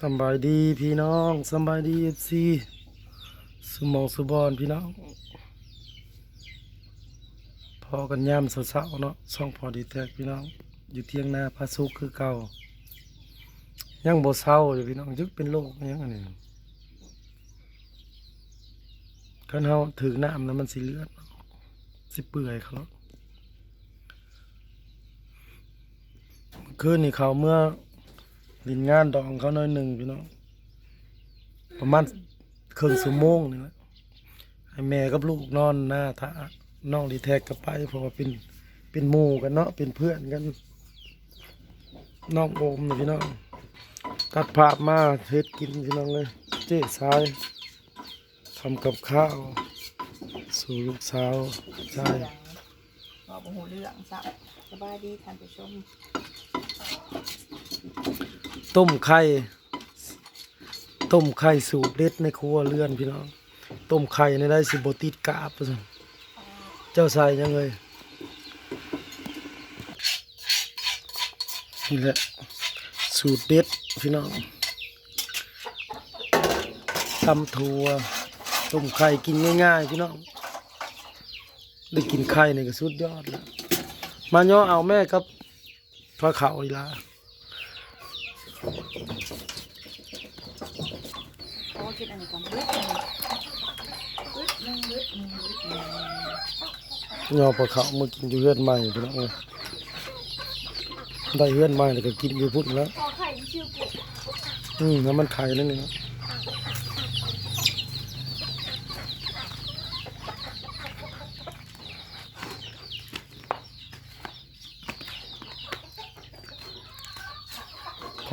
สบายดีพี่น้องสบายดีเอฟซีสมองสุบอนพี่น้องพอกันยามเสาๆเนาะช่องพอดีแท็กพี่น้อง อยู่เที่ยงนาพระสุกคือเก่ายังบเศร้าอยู่พี่น้องยึกเป็นโรคอิหยังอันนี้คันเฮาถึงน้ำแล้วมันสิเลือดสิเปื่อยเขาแล้วเมื่อคืนนี่เขาเมื่อ ลินงานดองเขาหน้อยหนึ่งพี่น้องประมาณครึ่งชั่วโมงนี่แหละให้แม่กับลูกนอนหน้าท่าน้องดีแท็กกับไปเพราะว่าเป็นเป็นหมู่กันเนาะเป็นเพื่อนกันน้องโอมนี่พี่น้องตัดภาพมาเฮ็ดกินพี่น้องเลยเจ๊สายทำกับข้าว สู่ลูกสาวใช่บอกบ่หูเรื่องสับสบายดีท่านผู้ชม ต้มไข่ต้มไข่สูตรเด็ดในครัวเรือนพี่น้องต้มไข่ในได้สิบติดกาบเจ้าใส่ยังเลยนี่แหละสูตรเด็ดพี่น้องตำถั่วต้มไข่กินง่ายๆพี่น้องได้กินไข่นี่ก็สุดยอดแล้วมาย่อเอาแม่กับพระเขาอีลา เพราะว่าคิดอันนี้ก่อนลึกหนึ่งลึกหนึ่งลึกหนึ่งเล็กหนึ่งยอปลาเขามากินอยู่เฮือนใหม่ไปแล้วไงได้เฮือนใหม่แล้วก็กินอยู่พุ่นแล้ว พอไข่ชื่อปุ๊บอืมแล้วมันไข่นั่นเองพ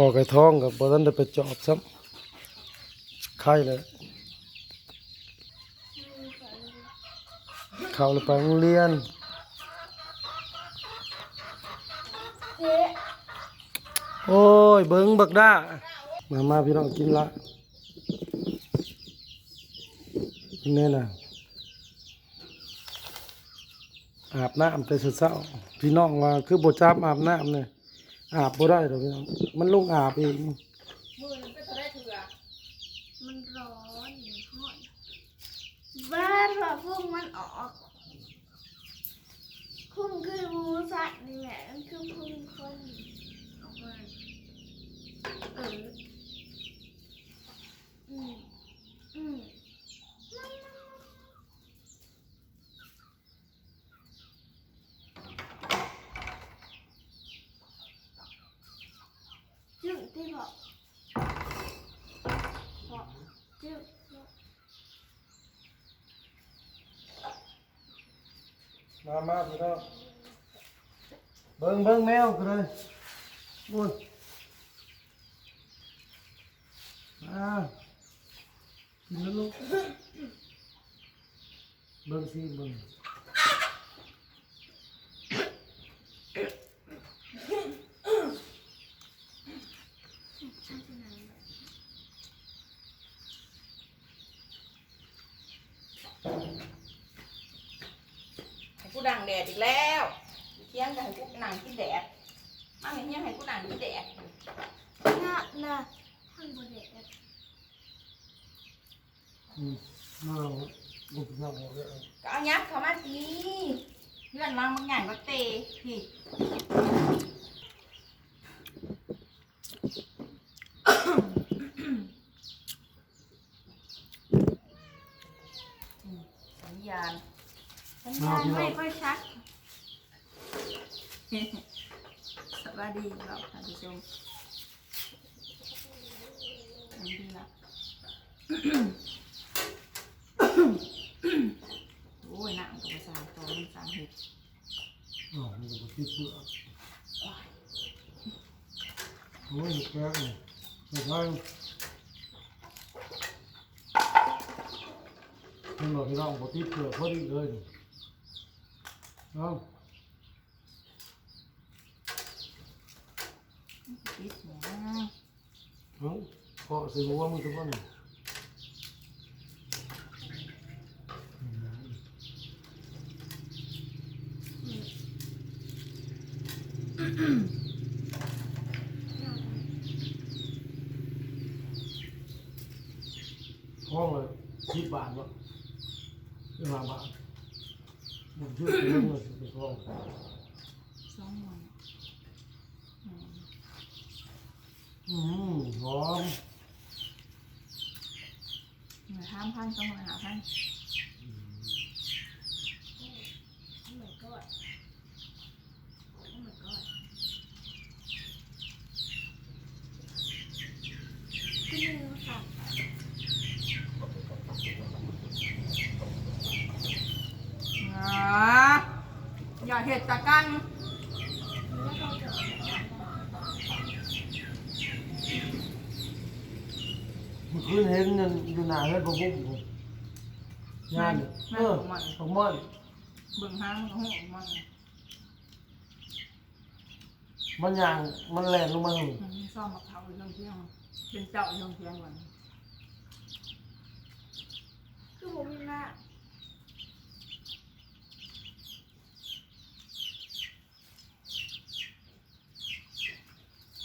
อไก่ท้องกับบอทันได้ไปจอบซ้ำไข่เลยเขาเลยไปโรงเรียนโอ้ยเบิ้งบักด้ามามาพี่น้องกินละนี่น่ะอาบน้ำแต่เช้าพี่น้องว่าคือบจับอาบน้ำเนี่ย อาบบ่ได้หรอกพี่น้องมันลงอาบเองมือมันก็จะได้เถื่อมันร้อนอยู่ห้อนบ้านว่าพุ่งมันออกพุ่งคือหมูสัตว์นี่แหละมันคือพุ่งคนออกมาเออมอืมจึ๊งที่บอกบอกจึ๊งบอก มามาพี่น้องเบิ้งเบิ้งแมวกันเลยบุญมากินแล้วลูกเบิ้งสิเบิ้ง กูดังแดดอีกแล้วเที่ยงกันให้กูนั่งที่แดดมาเห็นยังให้กูนั่งที่แดดน่าน่าทางบนเด็กอืมมาบุกมาบอกเลยก็เอายับเข้ามาตีเลื่อนลังบางอย่างก็เตะพี่อืมสัญญาณ สัญญาณไม่ค่อยชัดสวัสดีครับท่านผู้ชมสวัสดีละโอ้ยหนังกับภาษาตัวมันสามเห็ดอ๋อนี่ก็ที่เสือโอ้ยแก้วเนี่ยเด็กน้อยนี่บอกพี่น้องบอกที่เสือพอดีเลยนี่ เอาปิดเนี่ย เอาพอสิรู้ว่ามึงจะว่าไง ห้องละสิบบาทวะสิบห้าบาท มันชื่อเรื่องเลยสิบห้องสองหมื่นอืมอืมหอม หนึ่งห้าพันสองหมื่นห้าพัน Oh my god. Oh my god. ขึ้นมือค่ะ อ่า อย่าเห็ดตะกันแล้วเขาจะเมื่อคืนเห็นนั่นอยู่หน้าเฮ็ดบ่บุ้งผมงานเนี่ยเออของมันเบิ่งห้างมันก็หูมันมันย่างมันแล่นลงมาเลยมันซ่อมมะพร้าวอยู่ตรงเที่ยงเป็นเจ้าอยู่ตรงเที่ยงวันคือผมมีหน้า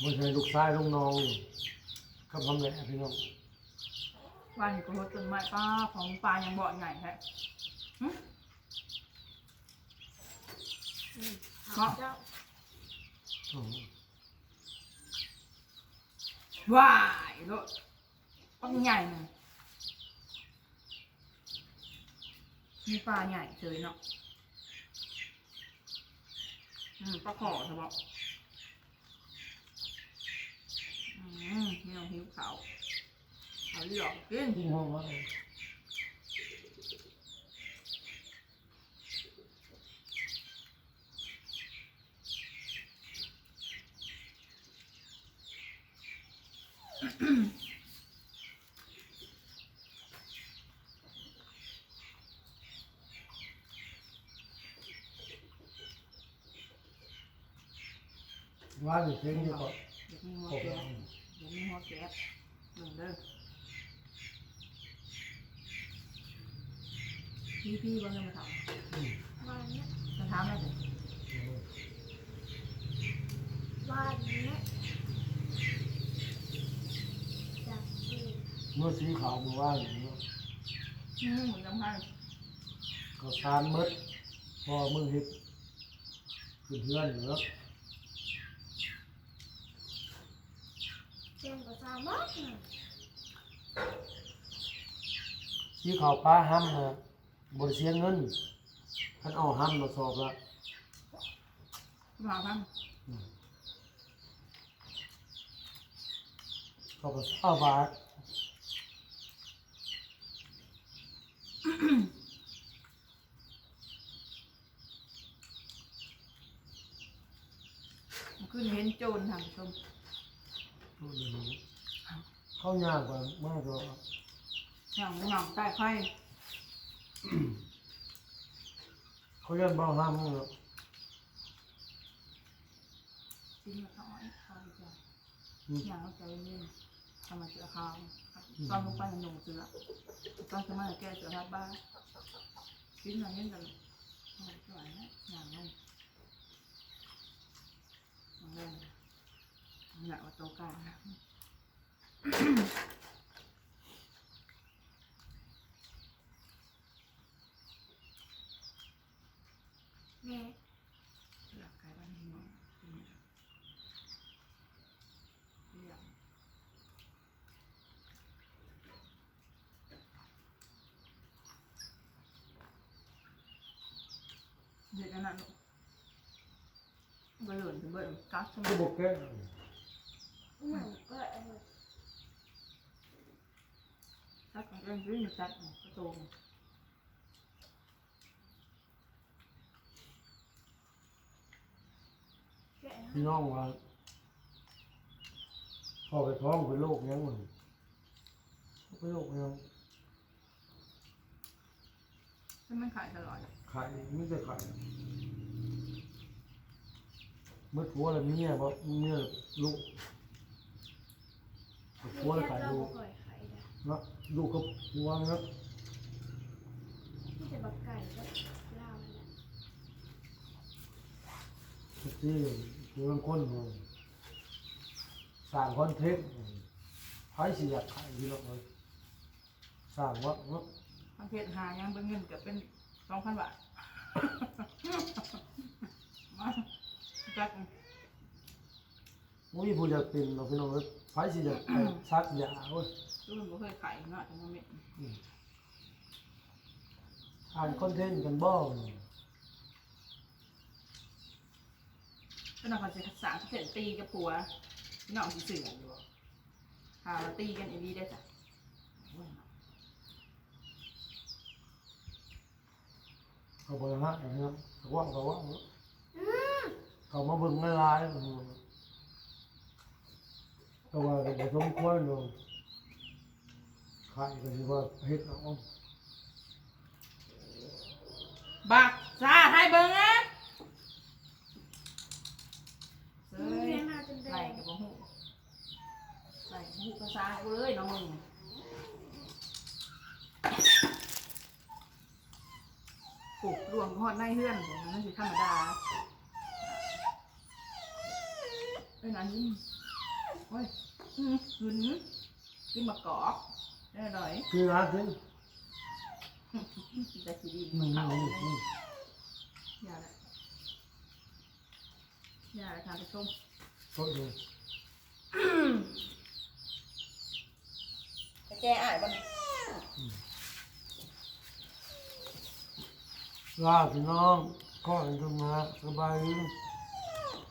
มันใช่ลูกชายลูกน้องอยู่กับทำแหละพี่น้องวันนี้ก็รถต้นไม้ป้าของปลายังบ่อใหญ่แท้หึถามเจ้าอืมว้ายรถปังใหญ่หนึ่งมีปลาใหญ่เฉยเนาะอืมปลาขอใช่ปะ อืมไม่ต้องหิวเขาวเขาเหลือกกินที่ห้องว่าว่าอยู่เพียงนี้ก็เดี๋ยวมีหัวผมแก๊สเดี๋ยวมีหัวแก๊สหนึ่งเด้อพี่พี่บ้างเลยมาทวันเนี้ยำจะทำอะไรสิวันเนี้ยจากที่เมื่อสีขาวเมื่อว่านอย่างนี้อืมเหมือนจำให้ก็ทานหมดพอมึงเห็ดขึ้นเพื่อนอยู่แล้ว เต็มกระ ซามากนะสีขาวป้าห้ำนะบริเสียเงินท่านเอาห้ำมาสอบละมาพันก็ไปเอาบาทขึ้นเห็นโจรทางชม เข้ายากกว่ามากกว่าอย่างหนังใต้ไข่เขาเรียนบาห้ำเนาะชิ้นละน้อยข้าจ้ะอย่างเราใจเย็นทำมาเสือขาวตอนลงไปหนุ่มเสือตอนจะมาแก้เสือทับบ้าชิ้นหน่อยเย็นกันโอ้ยสวยนะอย่างนั้นอย่างนั้น อยากว่าโตกลางนะแม่หลักกายบ้านที่มองอยากเด็กอันนั้นก็เหลือถึงเบิดกักใช่ไหมก็บอ กแก้เหมือนก็เออกักของเรื่องวิ่งจัดกระโตงแกะนะพี่น้องว่าพอไปท้องเป็นโรคยังมันเป็นโรคยังใช่มันขายตลอดไข่ไม่จะไข่เมื่อทัวแล้วเมียบอกเมียลูก ทัวแล้วข่เจ้าลูบ่กค่อยไข่นะเนาะลูกก็ทัวเนาะที่จะบักไก่ก็เล่านั่นแหละที่ทัวคนเลยสร้างคอนเทนต์ไพ่สิอยากไข่ที่เราเลยสร้างว่าเนาะบางเพจหายังเป็นเงินเกือบเป็นสองพันบาท มาจัก มุ้ยผู้อยากเป็นเราพี่น้องเอ้ยไผสิอยากไปซักยาเว้ยรุ่นบ่เคยขายเนาะจังว่าแม่อ่านคอนเทนต์กันบ้างเป็นนักการศึกษาที่เสร็จตีกับผัวน้องสิเสืออยู่บ่หาตีกันอีดีได้จ้ะโอ้ยเขาบอกฮะอย่างนี้เขาว่าเขาว่าเขามาเบิ่งในไล น์ก็ว่าก็บ่สมควรเนาะขายก็สิว่าเฮ็ดเอาบักซาให้เบิ่งนะเฮ้เรียยนมาจนไหลได้กับบ่ฮู้ไหลกับฮู้ภาษากูเลยน้องมึงปลูกรวงฮอดในเฮือนบ่มันสิธรรมดาเอ้ยนั่นนี่ โอ้ยอืมหึนกินมะกอกได้หน่อยคือร้านที่แต่สิดีหนึ่งเขาหนึ่งหนึ่งอย่าละอย่าละทานไปชมโทษเลยไปแกอ่านบ้างลาพี่น้องขอให้ทำมาสบายดี